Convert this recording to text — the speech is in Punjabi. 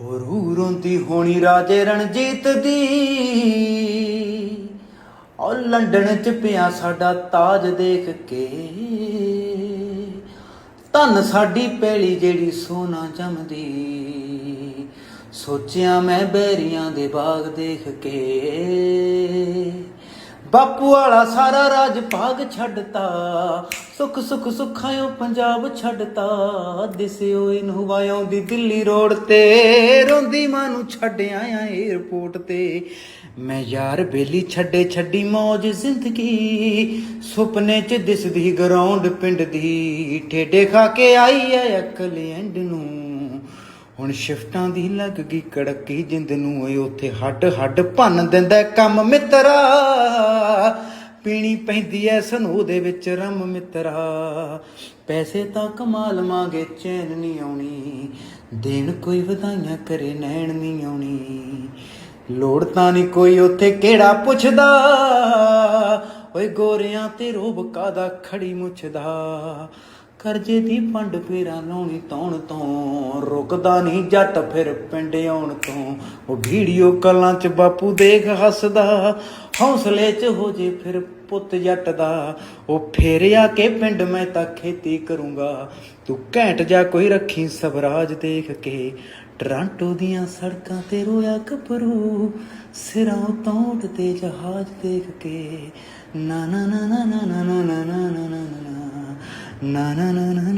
ਉਹ ਰੂ ਰੋਂਦੀ ਹੋਣੀ ਰਾਜੇ ਰਣਜੀਤ ਦੀ। ਔਰ ਲੰਡਨ ਚ ਪਿਆ ਸਾਡਾ ਤਾਜ ਦੇਖ ਕੇ। ਧੰਨ ਸਾਡੀ ਪੈਲੀ ਜਿਹੜੀ ਸੋਨਾ ਜੰਮਦੀ ਸੋਚਿਆ ਮੈਂ ਬੈਰੀਆਂ ਦੇ ਬਾਗ ਦੇਖ ਕੇ। ਬਾਪੂ ਵਾਲਾ ਸਾਰਾ ਰਾਜ ਭਾਗ ਛੱਡਤਾ, ਸੁਖ ਸੁਖ ਸੁਖਾਇਓ ਪੰਜਾਬ ਛੱਡਤਾ। ਦਿਸਿਓ ਇਹਨੂੰ ਵਾਇਓ ਦੀ ਦਿੱਲੀ ਰੋਡ ਤੇ, ਰੋਂਦੀ ਮਾਂ ਨੂੰ ਛੱਡ ਆਇਆ 에어ਪੋਰਟ ਤੇ। ਮੈਂ ਯਾਰ ਬੇਲੀ ਛੱਡੇ ਛੱਡੀ ਮੌਜ ਜ਼ਿੰਦਗੀ, ਸੁਪਨੇ ਚ ਦਿਸਦੀ ਗਰਾਉਂਡ ਪਿੰਡ ਦੀ। ਠੇਡੇ ਖਾ ਕੇ ਆਈ ਐ ਅਕਲ ਐਂਡ ਨੂੰ। ਹੁਣ ਸ਼ਿਫਟਾਂ ਦੀ ਲੱਗ ਗਈ ਕੜਕੀ ਜਿੰਦ ਨੂੰ ਓਏ ਉੱਥੇ ਹੱਡ ਹੱਡ ਭੰਨ ਦਿੰਦਾ ਕੰਮ ਮਿੱਤਰਾ। ਪੀਣੀ ਪੈਂਦੀ ਐ ਸਨੂ ਦੇ ਵਿੱਚ ਰਮ ਮਿੱਤਰਾ। ਪੈਸੇ ਤਾਂ ਕਮਾਲ ਮਾਂਗੇ ਚੈਨ ਨਹੀਂ ਆਉਣੀ। ਦੇਣ ਕੋਈ ਵਧਾਈਆਂ ਕਰੇ, ਨੈਣ ਨਹੀਂ ਆਉਣੀ। ਲੋੜ ਤਾਂ ਨਹੀਂ ਕੋਈ ਉੱਥੇ ਕਿਹੜਾ ਪੁੱਛਦਾ। ਓਏ ਗੋਰਿਆਂ ਤੇ ਰੋਬ ਕਾਦਾ ਖੜੀ ਮੁੱਛਦਾ। ਕਰਜ਼ੇ ਦੀ ਪੰਡ ਫੇਰਾ ਲਾਉਣੀ ਤੌਣ ਤੋਂ ਰੁਕਦਾ ਨਹੀਂ ਜੱਟ ਫਿਰ ਪਿੰਡ ਆਉਣ ਤੋਂ ਉਹ ਵੀਡੀਓ ਕਲਾਂ ਚ ਬਾਪੂ ਦੇਖ ਹੱਸਦਾ ਹੌਸਲੇ ਚ ਹੋ ਜੇ ਫਿਰ ਪੁੱਤ ਜੱਟ ਦਾ ਉਹ ਫੇਰ ਆ ਕੇ ਪਿੰਡ ਮੈਂ ਤਾਂ ਖੇਤੀ ਕਰੂੰਗਾ ਤੂੰ ਘੈਂਟ ਜਾ ਕੋਈ ਰੱਖੀ ਸਵਰਾਜ ਦੇਖ ਕੇ ਟਰਾਂਟੋ ਦੀਆਂ ਸੜਕਾਂ ਤੇ ਰੋਇਆ ਕਪਰੂ ਸਿਰਾਂ ਉਤੋਂ ਉੱਡਦੇ ਜਹਾਜ਼ ਦੇਖ ਕੇ ਨਾ ਨਾ ਨਾ ਨਾ ਨਾ ਨਾ ਨਾ ਨਾ na na na na.